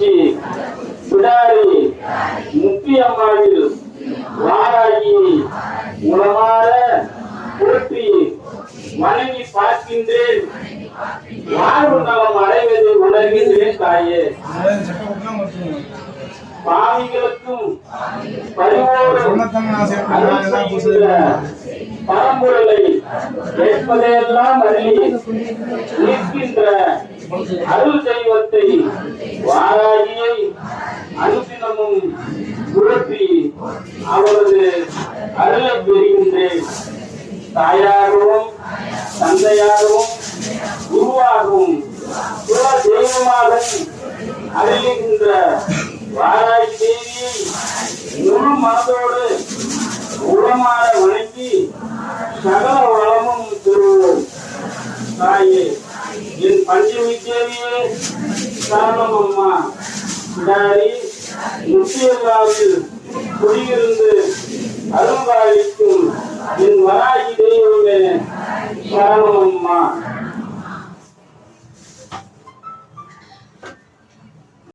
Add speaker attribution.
Speaker 1: கள்ளக்குறிச்சி பிடாரி முக்கியம்மாவில் வாராகி உளமாற போற்றி வணங்கி பார்க்கின்றேன். வாழ்வு நலம் அடைவதை உணர்கின்றேன் தாயே. பாவிகளுக்கும் பரம்பொருளை கேட்பதையெல்லாம் அருளி நிற்கின்ற அருள் தெய்வத்தை வாரா அனுதினமும் சுழற்றி அவரது அருளை பெறுகின்றேன். தாயாகவும் தந்தையாகவும் குருவாகவும் குல தெய்வமாக அருளுகின்ற வாராகி தேவியை முழு மனதோடு உளமாற வணங்கி சகல வளமும் பெறுவோம். தாயே என் பஞ்சமி தேவியே சரணம் அம்மா. பிடாரி நூற்றி எட்டாவது குடியிருந்து அரும்பாளிக்கும் என் வராகி தெய்வமே சரணம் அம்மா